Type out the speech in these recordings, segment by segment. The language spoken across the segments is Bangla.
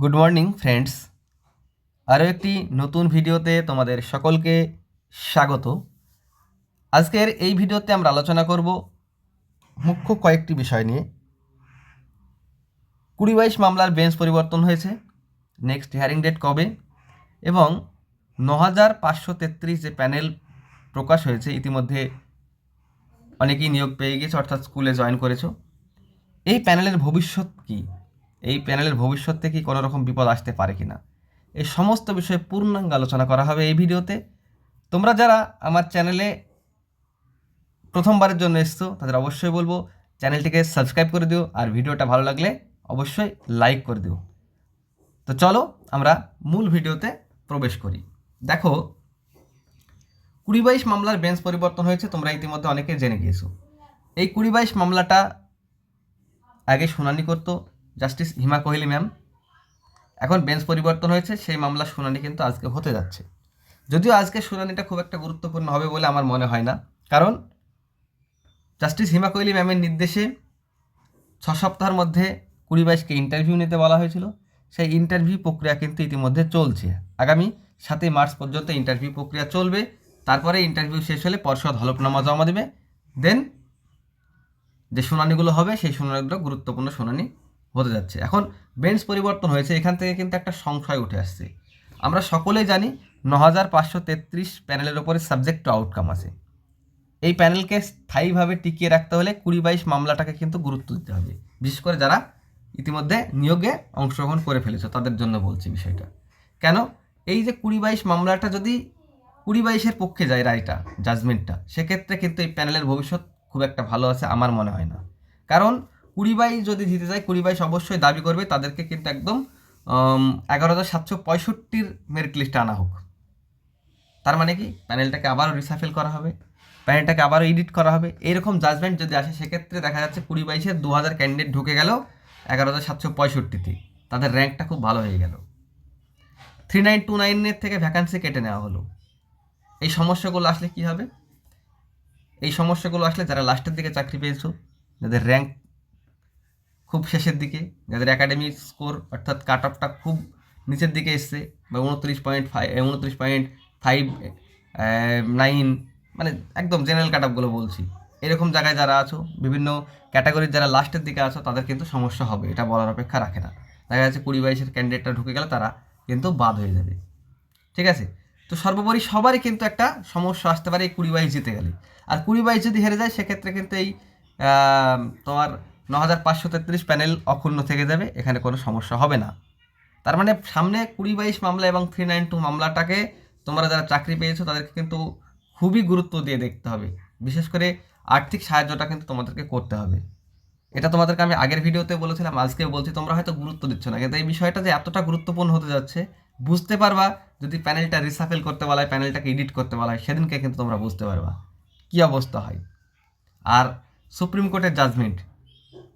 Good morning, friends. আরও একটি নতুন ভিডিওতে তোমাদের সকলকে স্বাগত। আজকের এই ভিডিওতে আমরা আলোচনা করব মুখ্য কয়েকটি বিষয় নিয়ে। কুড়ি বাইশ মামলার বেঞ্চ পরিবর্তন হয়েছে নেক্সট হিয়ারিং ডেট কবে, এবং ন হাজার পাঁচশো তেত্রিশ যে প্যানেল প্রকাশ হয়েছে, ইতিমধ্যে অনেকেই নিয়োগ পেয়ে গেছে অর্থাৎ স্কুলে জয়েন করেছ। এই প্যানেলের ভবিষ্যৎ কী? এই প্যানেলের ভবিষ্যৎ থেকে কোনো রকম বিপদ আসতে পারে কি না এই সমস্ত বিষয়ে পূর্ণাঙ্গ আলোচনা করা হবে এই ভিডিওতে। তোমরা যারা আমার চ্যানেলে প্রথমবারের জন্য এসছো, তাদের অবশ্যই বলব, চ্যানেলটিকে সাবস্ক্রাইব করে দিও আর ভিডিওটা ভালো লাগলে অবশ্যই লাইক করে দিও। তো চলো আমরা মূল ভিডিওতে প্রবেশ করি। দেখো, কুড়ি বাইশ মামলার বেঞ্চ পরিবর্তন হয়েছে, তোমরা ইতিমধ্যে অনেকে জেনে গিয়েছো। এই কুড়ি বাইশ মামলাটা আগে শুনানি করতো জাস্টিস হিমা কোহলি ম্যাম এখন বেঞ্চ পরিবর্তন হয়েছে, সেই মামলার শুনানি কিন্তু আজকে হতে যাচ্ছে। যদিও আজকে শুনানিটা খুব একটা গুরুত্বপূর্ণ হবে বলে আমার মনে হয় না। কারণ জাস্টিস হিমা কোহলি ম্যামের নির্দেশে ছ সপ্তাহের মধ্যে কুড়ি বাইশকে ইন্টারভিউ নিতে বলা হয়েছিল। সেই ইন্টারভিউ প্রক্রিয়া কিন্তু ইতিমধ্যে চলছে। আগামী সাতই মার্চ পর্যন্ত ইন্টারভিউ প্রক্রিয়া চলবে। তারপরে ইন্টারভিউ শেষ হলে পর্ষদ হলফনামা জমা দেবে। দেন যে শুনানিগুলো হবে, সেই শুনানিগুলো গুরুত্বপূর্ণ শুনানি হতে যাচ্ছে। এখন বেঞ্চ পরিবর্তন হয়েছে, এখান থেকে কিন্তু একটা সংশয় উঠে আসছে। আমরা সকলেই জানি ন হাজার পাঁচশো তেত্রিশ প্যানেলের ওপরে সাবজেক্ট টু আউটকাম আছে। এই প্যানেলকে স্থায়ীভাবে টিকিয়ে রাখতে হলে কুড়ি বাইশ মামলাটাকে কিন্তু গুরুত্ব দিতে হবে। বিশেষ করে যারা ইতিমধ্যে নিয়োগে অংশগ্রহণ করে ফেলেছে, তাদের জন্য বলছি বিষয়টা। কেন? এই যে কুড়ি বাইশ মামলাটা যদি কুড়ি বাইশের পক্ষে যায় রায়টা জাজমেন্টটা সেক্ষেত্রে কিন্তু এই প্যানেলের ভবিষ্যৎ খুব একটা ভালো আছে আমার মনে হয় না। কারণ কুড়ি বাইশ যদি দিতে যায় কুড়ি বাইশ অবশ্যই দাবি করবে, তাদেরকে কিন্তু একদম এগারো হাজার সাতশো পঁয়ষট্টির মেরিট লিস্টে আনা হোক। তার মানে কি? প্যানেলটাকে আবারও রিসাফেল করা হবে, প্যানেলটাকে আবারও এডিট করা হবে। এইরকম জাজমেন্ট যদি আসে, সেক্ষেত্রে দেখা যাচ্ছে কুড়ি বাইশে দু হাজার ক্যান্ডিডেট ঢুকে গেল এগারো হাজার সাতশো পঁয়ষট্টিতে। তাদের র্যাঙ্কটা খুব ভালো হয়ে গেল। থ্রি নাইন টু নাইনের থেকে ভ্যাকান্সি কেটে নেওয়া হলো। এই সমস্যাগুলো আসলে কি হবে? এই সমস্যাগুলো আসলে যারা লাস্টের দিকে চাকরি পেয়েছ, যাদের র্যাঙ্ক খুব শেষের দিকে, যাদের একাডেমিক স্কোর অর্থাৎ কাট অফটা খুব নিচের দিকে এসছে, বা উনত্রিশ পয়েন্ট ফাইভ উনত্রিশ পয়েন্ট ফাইভ নাইন মানে একদম জেনারেল কাট অফগুলো বলছি। এরকম জায়গায় যারা আছো, বিভিন্ন ক্যাটাগরির যারা লাস্টের দিকে আছো, তাদের কিন্তু সমস্যা হবে, এটা বলার অপেক্ষা রাখে না। দেখা যাচ্ছে কুড়ি বাইশের ক্যান্ডিডেটটা ঢুকে গেলে তারা কিন্তু বাদ হয়ে যাবে। ঠিক আছে? তো সর্বোপরি সবারই কিন্তু একটা সমস্যা আসতে পারে এই কুড়ি বাইশ জিতে গেলে। আর কুড়ি বাইশ যদি হেরে যায়, সেক্ষেত্রে কিন্তু এই তোমার ন হাজার পাঁচশো তেত্রিশ প্যানেল অক্ষুণ্ণ থেকে যাবে, এখানে কোনো সমস্যা হবে না। তার মানে সামনে কুড়ি বাইশ মামলা এবং থ্রি নাইন টু মামলাটাকে তোমরা যারা চাকরি পেয়েছ, তাদেরকে কিন্তু খুবই গুরুত্ব দিয়ে দেখতে হবে। বিশেষ করে আর্থিক সাহায্যটা কিন্তু তোমাদেরকে করতে হবে। এটা তোমাদেরকে আমি আগের ভিডিওতে বলেছিলাম, আজকেও বলছি, তোমরা হয়তো গুরুত্ব দিচ্ছ না। কিন্তু এই বিষয়টা যে এতটা গুরুত্বপূর্ণ হতে যাচ্ছে, বুঝতে পারবা, যদি প্যানেলটা রিসাফেল করতে বলা হয়, প্যানেলটাকে এডিট করতে বলা হয়, সেদিনকে কিন্তু তোমরা বুঝতে পারবা কী অবস্থা হয়। আর সুপ্রিম কোর্টের জাজমেন্ট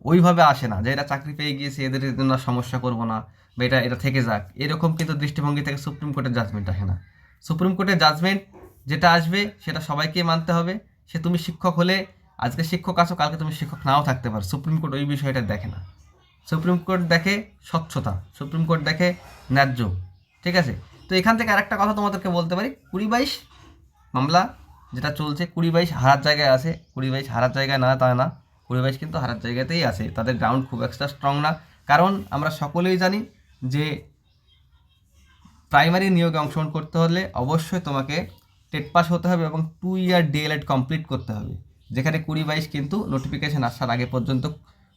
ওইভাবে আসে না যে এরা চাকরি পেয়ে গিয়েছে, এদের জন্য সমস্যা করব না বা এটা এটা থেকে যাক। এরকম কিন্তু দৃষ্টিভঙ্গি থেকে সুপ্রিম কোর্টের জাজমেন্ট আসে না। সুপ্রিম কোর্টের জাজমেন্ট যেটা আসবে, সেটা সবাইকে মানতে হবে। সে তুমি শিক্ষক হলে, আজকে শিক্ষক আছো, কালকে তুমি শিক্ষক নাও থাকতে পারো। সুপ্রিম কোর্ট ওই বিষয়টা দেখে না। সুপ্রিম কোর্ট দেখে স্বচ্ছতা। সুপ্রিম কোর্ট দেখে ন্যায্য। ঠিক আছে? তো এখান থেকে আরেকটা কথা তোমাদেরকে বলতে পারি। কুড়ি বাইশ মামলা যেটা চলছে, কুড়ি বাইশ হারার জায়গায় আছে, কুড়ি বাইশ হারার জায়গায় না তা না। বাইশ কিন্তু হারার জায়গাতেই আছে, তাদের গ্রাউন্ড খুব একটা স্ট্রং না। কারণ আমরা সকলেই জানি যে প্রাইমারি নিয়োগে অংশগ্রহণ করতে হলে অবশ্যই তোমাকে টেট পাস হতে হবে এবং টু ইয়ার ডিএলএড কমপ্লিট করতে হবে। যেখানে কুড়ি বাইশ কিন্তু নোটিফিকেশান আসার আগে পর্যন্ত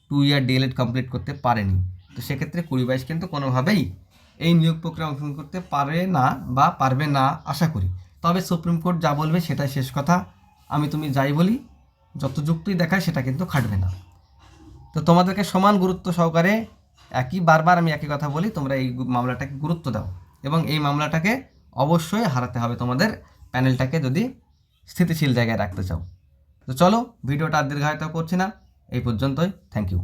টু ইয়ার ডিএলএড কমপ্লিট করতে পারেনি। তো সেক্ষেত্রে কুড়ি বাইশ কিন্তু কোনোভাবেই এই নিয়োগ প্রক্রিয়া অংশগ্রহণ করতে পারে না বা পারবে না, আশা করি। তবে সুপ্রিম কোর্ট যা বলবে সেটাই শেষ কথা। আমি তুমি যাই বলি যত যুক্তি দেখায় সেটা কিন্তু খাটবে না। তো তোমাদেরকে সমান গুরুত্ব সহকারে একই বারবার আমি একই কথা বলি, তোমরা এই মামলাটাকে গুরুত্ব দাও এবং এই মামলাটাকে অবশ্যই হারাতে হবে তোমাদের প্যানেলটাকে যদি স্থিতিশীল জায়গায় রাখতে চাও। তো চলো, ভিডিওটা আর দীর্ঘায়িত করছি না, এই পর্যন্তই থ্যাংক ইউ